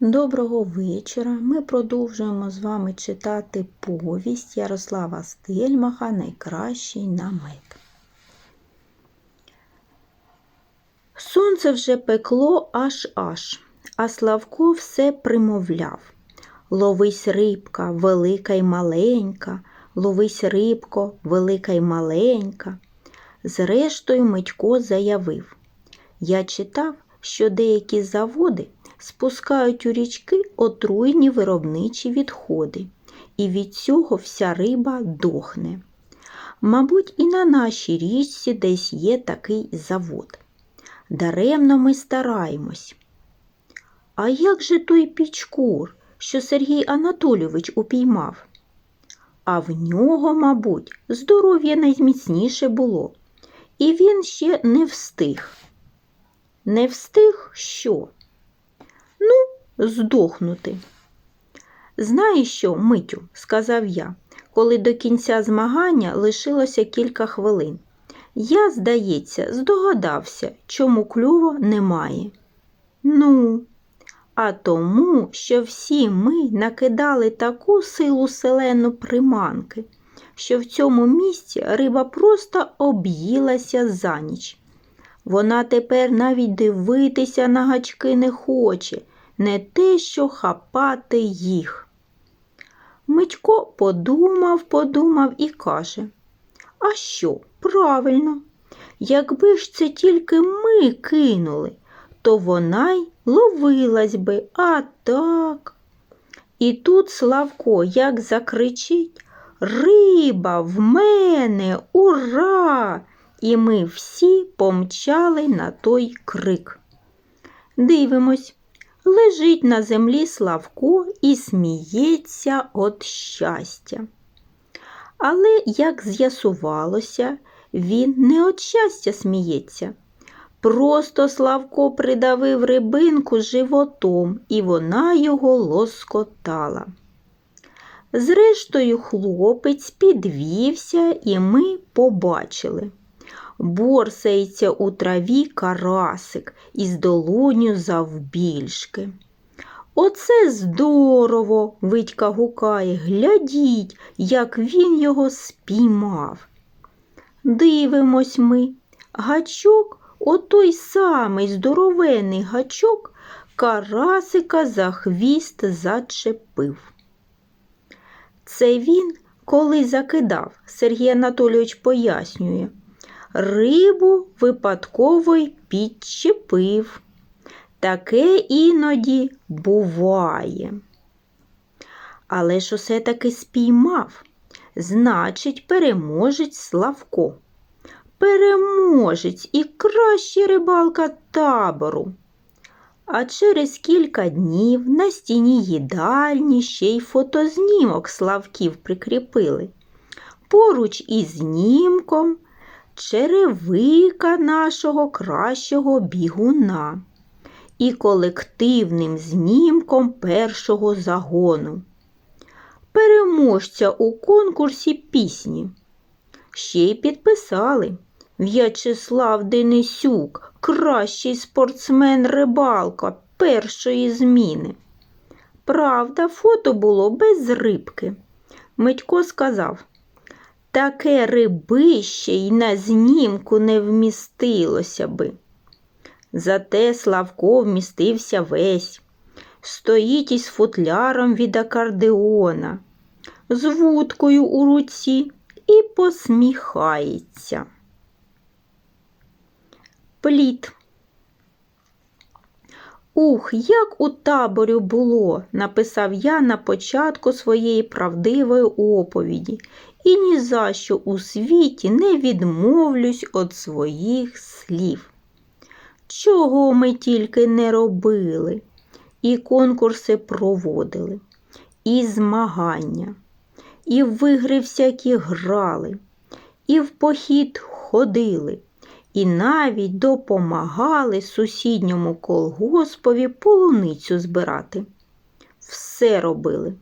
Доброго вечора. Ми продовжуємо з вами читати повість Ярослава Стельмаха Найкращий намет. Сонце вже пекло аж аж, а Славко все примовляв. Ловись рибка, велика й маленька, ловись рибко, велика й маленька. Зрештою Митько заявив Я читав, що деякі заводи спускають у річки отруйні виробничі відходи, і від цього вся риба дохне. Мабуть, і на нашій річці десь є такий завод. Даремно ми стараємось. А як же той пічкур, що Сергій Анатолійович упіймав? А в нього, мабуть, здоров'я найміцніше було, і він ще не встиг. Не встиг що? Ну, здохнути. Знаєш що, Митю, сказав я, коли до кінця змагання лишилося кілька хвилин. Я, здається, здогадався, чому клюву немає. Ну, а тому, що всі ми накидали таку силу селену приманки, що в цьому місці риба просто об'їлася за ніч. Вона тепер навіть дивитися на гачки не хоче, не те, що хапати їх. Митько подумав, подумав і каже, а що, правильно, якби ж це тільки ми кинули, то вона й ловилась би, а так. І тут Славко як закричить Риба в мене, ура! І ми всі помчали на той крик. Дивимось, лежить на землі Славко і сміється від щастя. Але, як з'ясувалося, він не від щастя сміється. Просто Славко придавив рибинку животом, і вона його лоскотала. Зрештою, хлопець підвівся, і ми побачили. Борсається у траві карасик із долоню завбільшки. Оце здорово, Витька гукає, глядіть, як він його спіймав. Дивимось ми, гачок, отой самий здоровений гачок, карасика за хвіст зачепив. Це він, коли закидав, Сергій Анатолійович пояснює, рибу випадково й підчепив. Таке іноді буває. Але ж усе таки спіймав, значить, переможець Славко. Переможець і кращий рибалка табору. А через кілька днів на стіні їдальні ще й фотознімок Славків прикріпили. Поруч із знімком черевика нашого кращого бігуна і колективним знімком першого загону. Переможця у конкурсі пісні. Ще й підписали В'ячеслав Денисюк, кращий спортсмен рибалка першої зміни. Правда, фото було без рибки. Митько сказав, таке рибище й на знімку не вмістилося би. Зате Славко вмістився весь, стоїть із футляром від акордеона, з вудкою у руці і посміхається. Пліт. Ух, як у таборі було, написав я на початку своєї правдивої оповіді, і ні за що у світі не відмовлюсь від своїх слів. Чого ми тільки не робили, і конкурси проводили, і змагання, і в ігри всякі грали, і в похід ходили, і навіть допомагали сусідньому колгоспові полуницю збирати. Все робили.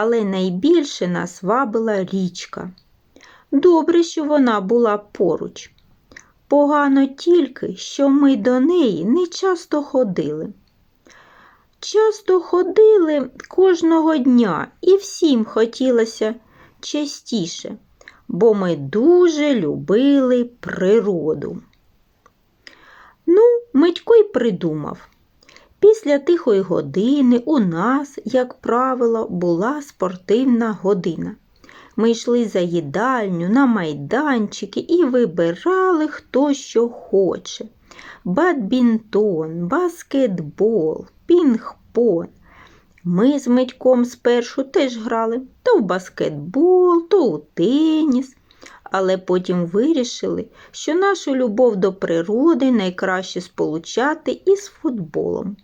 Але найбільше нас вабила річка. Добре, що вона була поруч. Погано тільки, що ми до неї не часто ходили. Часто ходили кожного дня і всім хотілося частіше, бо ми дуже любили природу. Ну, Митько й придумав. Після тихої години у нас, як правило, була спортивна година. Ми йшли за їдальню на майданчики і вибирали, хто що хоче. Бадмінтон, баскетбол, пінг-понг. Ми з Митьком спершу теж грали то в баскетбол, то у теніс, але потім вирішили, що нашу любов до природи найкраще сполучати із футболом.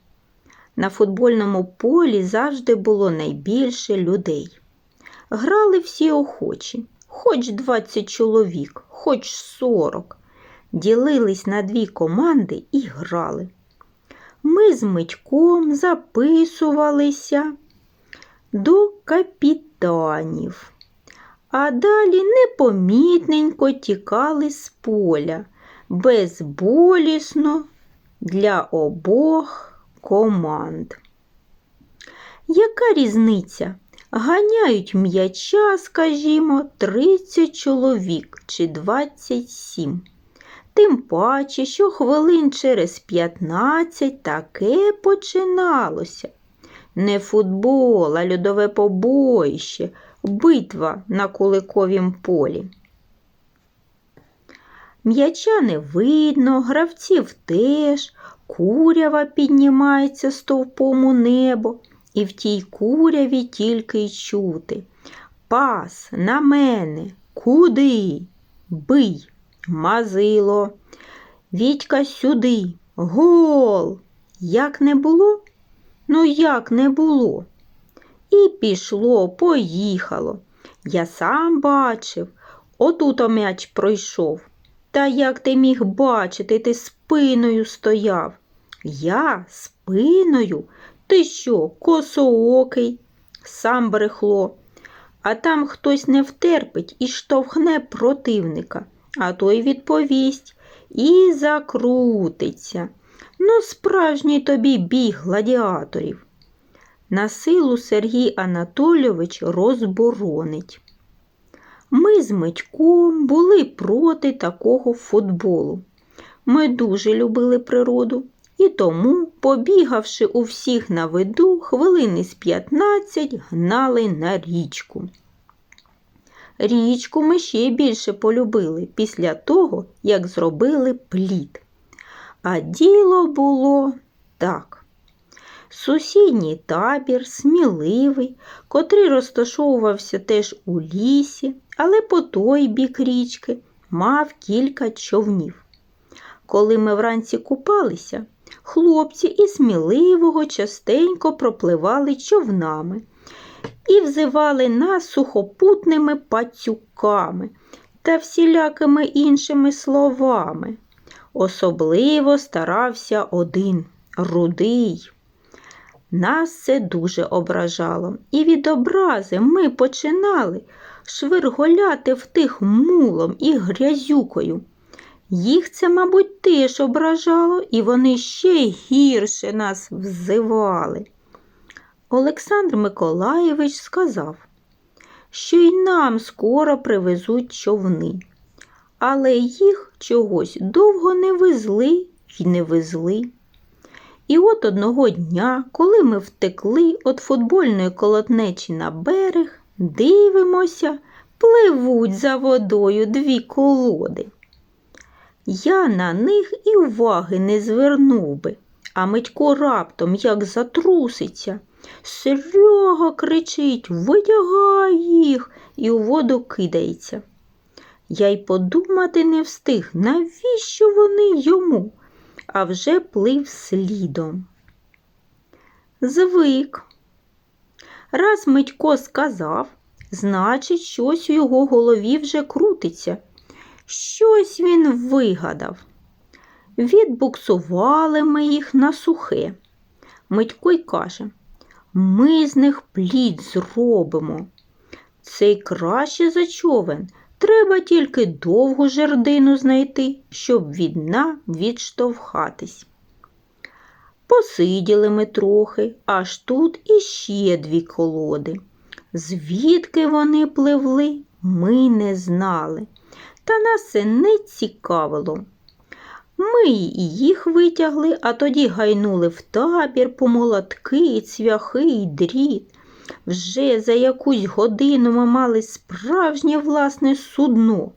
На футбольному полі завжди було найбільше людей. Грали всі охочі, хоч 20 чоловік, хоч 40. Ділились на дві команди і грали. Ми з Митьком записувалися до капітанів, а далі непомітненько тікали з поля, безболісно для обох команд. Яка різниця? Ганяють м'яча, скажімо, 30 чоловік чи 27. Тим паче, що хвилин через 15 таке починалося. Не футбол, а льодове побоїще, битва на куликовім полі. М'яча не видно, гравців теж, курява піднімається стовпом у небо, і в тій куряві тільки й чути. Пас на мене, куди? Бий, мазило. Вітька сюди, гол. Як не було? Ну, як не було? І пішло, поїхало. Я сам бачив, отут м'яч пройшов. Та як ти міг бачити, ти спиною стояв? Я спиною? Ти що, косоокий? Сам брехло. А там хтось не втерпить і штовхне противника, а той відповість і закрутиться. Ну, справжній тобі бій гладіаторів. На силу Сергій Анатолійович розборонить. Ми з Митьком були проти такого футболу. Ми дуже любили природу і тому, побігавши у всіх на виду, хвилини з 15 гнали на річку. Річку ми ще більше полюбили після того, як зробили плід. А діло було так. Сусідній табір, сміливий, котрий розташовувався теж у лісі, але по той бік річки мав кілька човнів. Коли ми вранці купалися, хлопці і сміливого частенько пропливали човнами і взивали нас сухопутними пацюками та всілякими іншими словами. Особливо старався один рудий. Нас це дуже ображало, і від образи ми починали швирголяти в тих мулом і грязюкою. Їх це, мабуть, теж ображало, і вони ще гірше нас взивали. Олександр Миколаєвич сказав, що й нам скоро привезуть човни, але їх чогось довго не везли й не везли. І от одного дня, коли ми втекли від футбольної колотнечі на берег, дивимося, пливуть за водою дві колоди. Я на них і уваги не звернув би, а Митько раптом як затруситься. Серега кричить витягай їх і у воду кидається. Я й подумати не встиг, навіщо вони йому, а вже плив слідом. Звик. Раз Митько сказав, значить, щось у його голові вже крутиться. Щось він вигадав. Відбуксували ми їх на сухе. Митько й каже, ми з них плід зробимо. Цей краще за човен. Треба тільки довгу жердину знайти, щоб від дна відштовхатись. Посиділи ми трохи, аж тут іще дві колоди. Звідки вони пливли, ми не знали, та нас не цікавило. Ми і їх витягли, а тоді гайнули в табір по молотки, і цвяхи й дріт. Вже за якусь годину ми мали справжнє власне судно.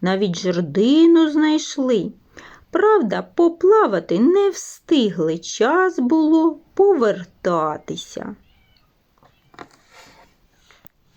Навіть жердину знайшли. Правда, поплавати не встигли, час було повертатися.